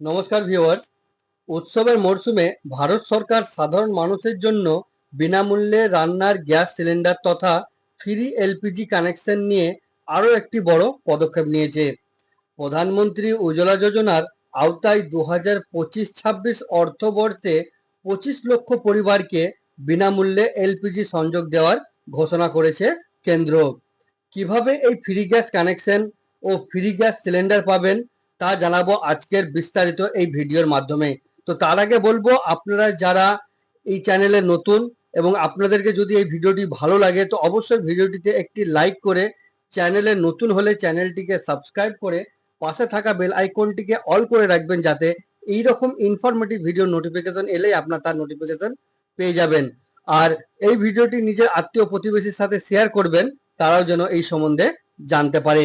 নমস্কার ভিউয়ার্স উৎসবের মরশুমে ভারত সরকার সাধারণ মানুষের জন্য বিনামূল্যে রান্নার গ্যাস সিলিন্ডার তথা ফ্রি এলপিজি কানেকশন নিয়ে আরও একটি বড় পদক্ষেপ নিয়েছে। প্রধানমন্ত্রী উজ্জ্বলা যোজনার আওতায় দু হাজার পঁচিশ ছাব্বিশ অর্থবর্ষে পঁচিশ লক্ষ পরিবারকে বিনামূল্যে এলপিজি সংযোগ দেওয়ার ঘোষণা করেছে কেন্দ্র। কীভাবে এই ফ্রি গ্যাস কানেকশন ও ফ্রি গ্যাস সিলিন্ডার পাবেন তা জানাব আজকের বিস্তারিত এই ভিডিওর মাধ্যমে। তো তার আগে বলব, আপনারা যারা এই চ্যানেলে নতুন এবং আপনাদেরকে যদি এই ভিডিওটি ভালো লাগে, তো অবশ্যই ভিডিওটিতে একটি লাইক করে চ্যানেলে নতুন হলে চ্যানেলটিকে সাবস্ক্রাইব করে পাশে থাকা বেল আইকনটিকে অল করে রাখবেন যাতে এই রকম ইনফরমেটিভ ভিডিও নোটিফিকেশন এলেই আপনার তার নোটিফিকেশন পেয়ে যাবেন। আর এই ভিডিওটি নিজের আত্মীয় প্রতিবেশীর সাথে শেয়ার করবেন, তারাও যেন এই সম্বন্ধে জানতে পারে।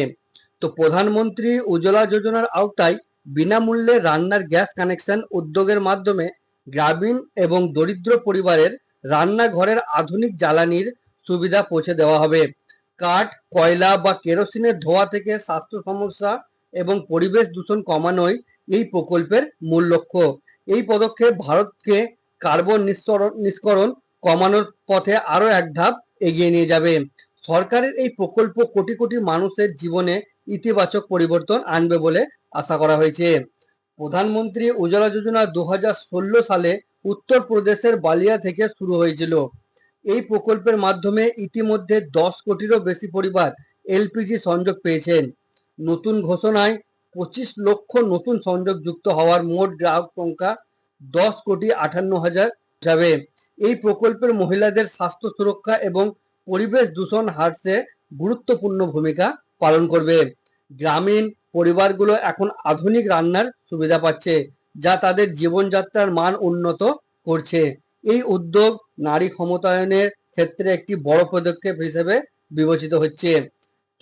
তো প্রধানমন্ত্রী উজ্জ্বলা যোজনার আওতায় বিনামূল্যে রান্নার গ্যাস কানেকশন উদ্যোগের মাধ্যমে গ্রামীণ এবং দরিদ্র পরিবারের রান্নাঘরের আধুনিক জ্বালানির সুবিধা পৌঁছে দেওয়া হবে। কাঠ, কয়লা বা কেরোসিনের ধোয়া থেকে স্বাস্থ্য সমস্যা এবং পরিবেশ দূষণ কমানোই এই প্রকল্পের মূল লক্ষ্য। এই পদক্ষেপ ভারতকে কার্বন নিঃসরণ নিষ্করণ কমানোর পথে আরও এক ধাপ এগিয়ে নিয়ে যাবে। সরকারের এই প্রকল্প কোটি কোটি মানুষের জীবনে ইতিবাচক পরিবর্তন আনবে বলে আশা করা হয়েছে। প্রধানমন্ত্রী উজ্জ্বলা যোজনা দু হাজার ষোলো সালে উত্তরপ্রদেশের বালিয়া থেকে শুরু হয়েছিল। এই প্রকল্পের মাধ্যমে ইতিমধ্যে দশ কোটিরও বেশি পরিবার এলপিজি সংযোগ পেয়েছেন। নতুন ঘোষণায় পঁচিশ লক্ষ নতুন সংযোগ যুক্ত হওয়ার মোট গ্রাহক সংখ্যা দশ কোটি আটান্ন হাজার যাবে। এই প্রকল্পের মহিলাদের স্বাস্থ্য সুরক্ষা এবং পরিবেশ দূষণ হ্রাসে গুরুত্বপূর্ণ ভূমিকা পালন করবে। গ্রামীণ পরিবারগুলো এখন আধুনিক রান্নার সুবিধা পাচ্ছে, যা তাদের জীবনযাত্রার মান উন্নত করছে। এই উদ্যোগ নারী ক্ষমতায়নের ক্ষেত্রে একটি বড় পদক্ষেপ হিসেবে বিবেচিত হচ্ছে।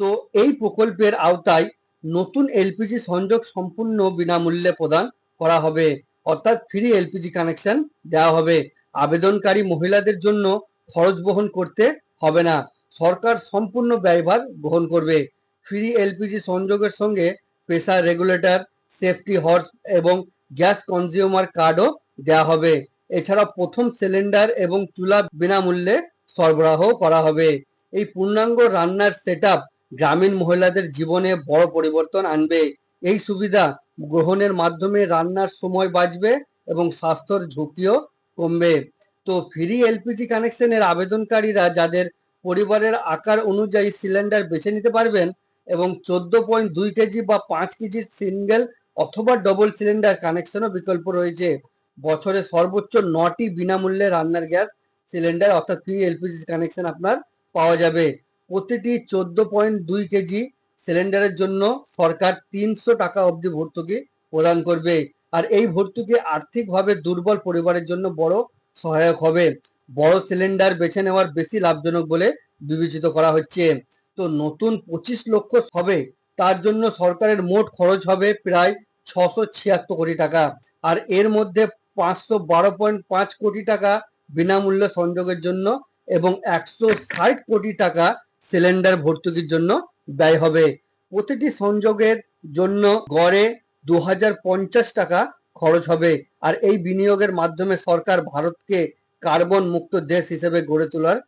তো এই প্রকল্পের আওতায় নতুন এলপিজি সংযোগ সম্পূর্ণ বিনামূল্যে প্রদান করা হবে। অর্থাৎ ফ্রি এলপিজি কানেকশন দেওয়া হবে। আবেদনকারী মহিলাদের জন্য খরচ বহন করতে হবে না। সরকার সম্পূর্ণ ব্যয়ভার গ্রহণ করবে। ফ্রি এলপিজি সংযোগের সঙ্গে প্রেসার রেগুলেটর সেফটি হর্স এবং গ্যাস কনজিউমার কার্ডও দেওয়া হবে। এছাড়া প্রথম সিলিন্ডার এবং চুলা বিনামূল্যে সরবরাহ করা হবে। এই পূর্ণাঙ্গ রান্নার সেট গ্রামীণ মহিলাদের জীবনে বড় পরিবর্তন আনবে। এই সুবিধা গ্রহণের মাধ্যমে রান্নার সময় বাঁচবে এবং স্বাস্থ্যর ঝুঁকিও কমবে। তো ফ্রি এলপিজি কানেকশনের আবেদনকারীরা যাদের পরিবারের আকার অনুযায়ী সিলিন্ডার বেছে নিতে পারবেন এবং চোদ্দ পয়েন্ট দুই কেজি বা পাঁচ কেজির সিঙ্গেল অথবা ডবল সিলিন্ডার কানেকশনও বিকল্প রয়েছে। বছরে সর্বোচ্চ নটি বিনামূল্যে রান্নার গ্যাস সিলিন্ডার অর্থাৎ ফ্রি এলপিজি কানেকশন আপনার পাওয়া যাবে। প্রতিটি চোদ্দ পয়েন্ট দুই কেজি সিলিন্ডারের জন্য সরকার তিনশো টাকা অবধি ভর্তুকি প্রদান করবে। আর এই ভর্তুকি আর্থিকভাবে দুর্বল পরিবারের জন্য বড় সহায়ক হবে। বড় সিলিন্ডার বেছে নেওয়ার বেশি লাভজনক বলে বিবেচিত করা হচ্ছে। তো নতুন পঁচিশ লক্ষ হবে। তার জন্য সরকারের মোট খরচ হবে প্রায় ছশো ছিয়াত্তর কোটি টাকা। আর এর মধ্যে পাঁচশো বারো পয়েন্ট পাঁচ কোটি টাকা বিনামূল্যে সংযোগের জন্য এবং একশো ষাট কোটি টাকা সিলিন্ডার ভর্তুকির জন্য ব্যয় হবে। প্রতিটি সংযোগের জন্য গড়ে দু হাজার পঞ্চাশ টাকা খরচ হবে। আর এই বিনিয়োগের মাধ্যমে সরকার ভারতকে কার্বন মুক্ত দেশ হিসেবে গড়ে তোলার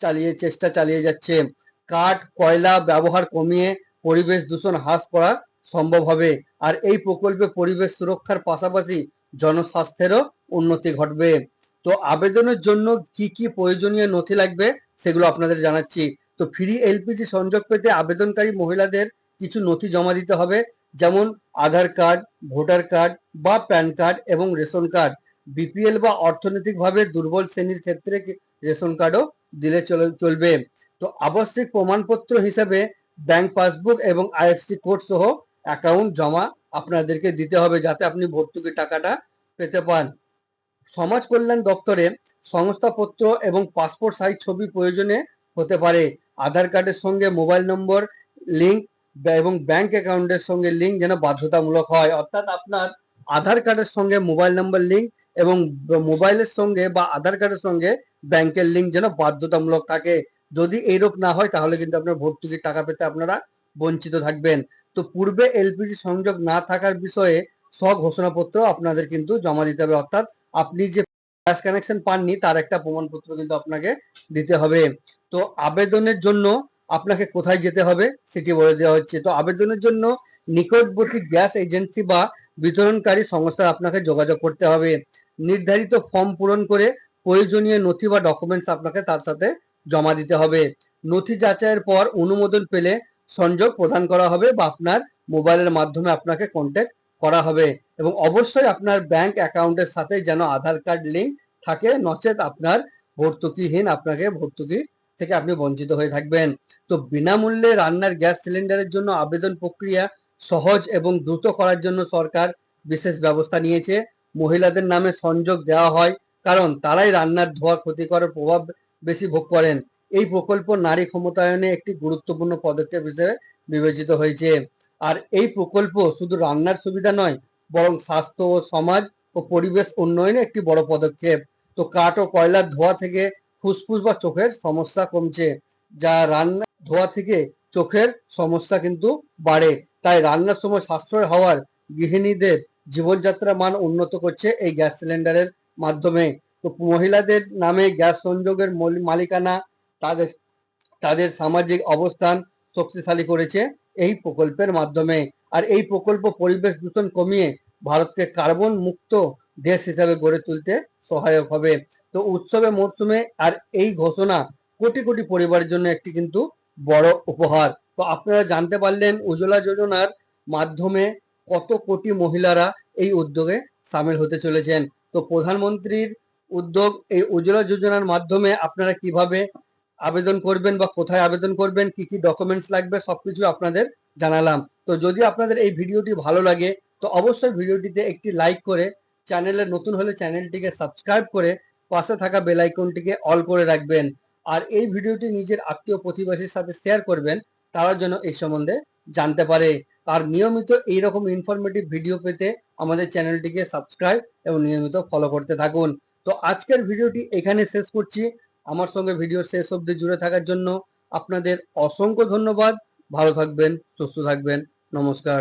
চালিয়ে, চেষ্টা চালিয়ে যাচ্ছে। কাঠ, কয়লা ব্যবহার কমিয়ে পরিবেশ দূষণ হ্রাস করা সম্ভব হবে। আর এই প্রকল্পে পরিবেশ সুরক্ষার পাশাপাশি জনস্বাস্থ্যেরও উন্নতি ঘটবে। তো আবেদনের জন্য কি কি প্রয়োজনীয় নথি লাগবে সেগুলো আপনাদের জানাচ্ছি। তো ফ্রি এলপিজি সংযোগ পেতে আবেদনকারী মহিলাদের কিছু নথি জমা দিতে হবে, যেমন আধার কার্ড, ভোটার কার্ড বা প্যান কার্ড এবং রেশন কার্ড। বিপিএল বা অর্থনৈতিকভাবে দুর্বল শ্রেণির ক্ষেত্রে রেশন কার্ডও দিলে চলবে। তো আবশ্যিক প্রমাণপত্র হিসেবে ব্যাংক পাসবুক এবং আইএফসি কোড সহ অ্যাকাউন্ট জমা আপনাদেরকে দিতে হবে যাতে আপনি ভর্তুকি টাকাটা পেতে পান। সমাজ কল্যাণ দপ্তরে সংস্থাপত্র এবং পাসপোর্ট সাইজ ছবি প্রয়োজনে হতে পারে। আধার কার্ডের সঙ্গে মোবাইল নম্বর লিঙ্ক এবং ব্যাংক অ্যাকাউন্টের সঙ্গে লিঙ্ক যেন বাধ্যতামূলক হয়। অর্থাৎ আপনার আধার কার্ডের সঙ্গে মোবাইল নম্বর লিঙ্ক এবং মোবাইলের সঙ্গে বা আধার কার্ডের সঙ্গে ব্যাংকের লিঙ্ক যেন বাধ্যতামূলক থাকে। যদি এইরূপ না হয়, তাহলে কিন্তু আপনার ভর্তুকির টাকা পেতে আপনারা বঞ্চিত থাকবেন। তো পূর্বে এলপিজি সংযোগ না থাকার বিষয়ে স্বঘোষণাপত্র আপনাদের কিন্তু জমা দিতে হবে। অর্থাৎ আপনি যে গ্যাস কানেকশন পাননি, তার একটা প্রমাণপত্র কিন্তু আপনাকে দিতে হবে। তো আবেদনের জন্য আপনাকে কোথায় যেতে হবে সেটি বলে দেওয়া হচ্ছে। তো আবেদনের জন্য নিকটবর্তী গ্যাস এজেন্সি বা বিতরণকারী সংস্থা আপনাকে যোগাযোগ করতে হবে। নির্ধারিত ফর্ম পূরণ করে প্রয়োজনীয় নথি বা ডকুমেন্টস আপনাকে তার সাথে জমা দিতে হবে। নথি যাচাইয়ের পর অনুমোদন পেলে সংযোগ প্রদান করা হবে বা আপনার মোবাইলের মাধ্যমে আপনাকে কন্ট্যাক্ট করা হবে এবং অবশ্যই আপনার ব্যাংক অ্যাকাউন্টের সাথে যেন আধার কার্ড লিঙ্ক থাকে, নচেত আপনার ভর্তুকিহীন আপনাকে ভর্তুকি থেকে আপনি বঞ্চিত হয়ে থাকবেন। তো বিনামূল্যে রান্নার গ্যাস সিলিন্ডারের জন্য আবেদন প্রক্রিয়া সহজ এবং দ্রুত করার জন্য সরকার বিশেষ ব্যবস্থা নিয়েছে। মহিলাদের নামে সংযোগ দেওয়া হয়, কারণ তারাই রান্নার ধোয়া ক্ষতিকর প্রভাব বেশি ভোগ করেন। এই প্রকল্প নারী ক্ষমতায়নে একটি গুরুত্বপূর্ণ পদক্ষেপ হিসেবে বিবেচিত হয়েছে। আর এই প্রকল্প শুধু রান্নার সুবিধা নয়, বরং স্বাস্থ্য ও সমাজ ও পরিবেশ উন্নয়নে একটি বড় পদক্ষেপ। তো কাঠ ও কয়লার ধোয়া থেকে ফুসফুস বা চোখের সমস্যা কমছে, যা রান্না ধোয়া থেকে চোখের সমস্যা কিন্তু বাড়ে। তাই রান্নার সময় সাশ্রয় হওয়ার গৃহিণীদের জীবনযাত্রা মান উন্নত করছে এই গ্যাস সিলিন্ডারের মাধ্যমে। তো মহিলাদের নামে গ্যাস সংযোগের মলি- মালিকানা, তাদের তাদের সামাজিক অবস্থান শক্তিশালী করেছে এই প্রকল্পের মাধ্যমে। আর এই প্রকল্প পরিবেশ দূষণ কমিয়ে ভারতকে কার্বন মুক্ত দেশ হিসাবে গড়ে তুলতে সহায়ক হবে। তো উৎসবে, মরশুমে আর এই ঘোষণা কোটি কোটি পরিবারের জন্য একটি কিন্তু বড় উপহার। তো আপনারা জানতে পারলেন, উজ্জ্বলা যোজনার মাধ্যমে কত কোটি মহিলারা এই উদ্যোগে সামিল হতে চলেছেন? তো প্রধানমন্ত্রীর উদ্যোগ এই উজ্জ্বলা যোজনার মাধ্যমে আপনারা কীভাবে আবেদন করবেন বা কোথায় আবেদন করবেন, কি কি ডকুমেন্টস লাগবে, সবকিছু আপনাদের জানালাম। তো যদি আপনাদের এই ভিডিওটি ভালো লাগে, তো অবশ্যই ভিডিওটিতে একটি লাইক করে চ্যানেলে নতুন হলে চ্যানেলটিকে সাবস্ক্রাইব করে পাশে থাকা বেল আইকনটিকে অল করে রাখবেন। আর এই ভিডিওটি নিজের আত্মীয় প্রতিবেশীর সাথে শেয়ার করবেন। তারা যেন এই সম্বন্ধে জানতে পারে। আর নিয়মিত এইরকম ইনফরমেটিভ ভিডিও পেতে আমাদের চ্যানেলটিকে সাবস্ক্রাইব এবং নিয়মিত ফলো করতে থাকুন। তো আজকের ভিডিওটি এখানে শেষ করছি। আমার সঙ্গে ভিডিও শেষ অবধি জুড়ে থাকার জন্য আপনাদের অসংখ্য ধন্যবাদ। ভালো থাকবেন, সুস্থ থাকবেন। নমস্কার।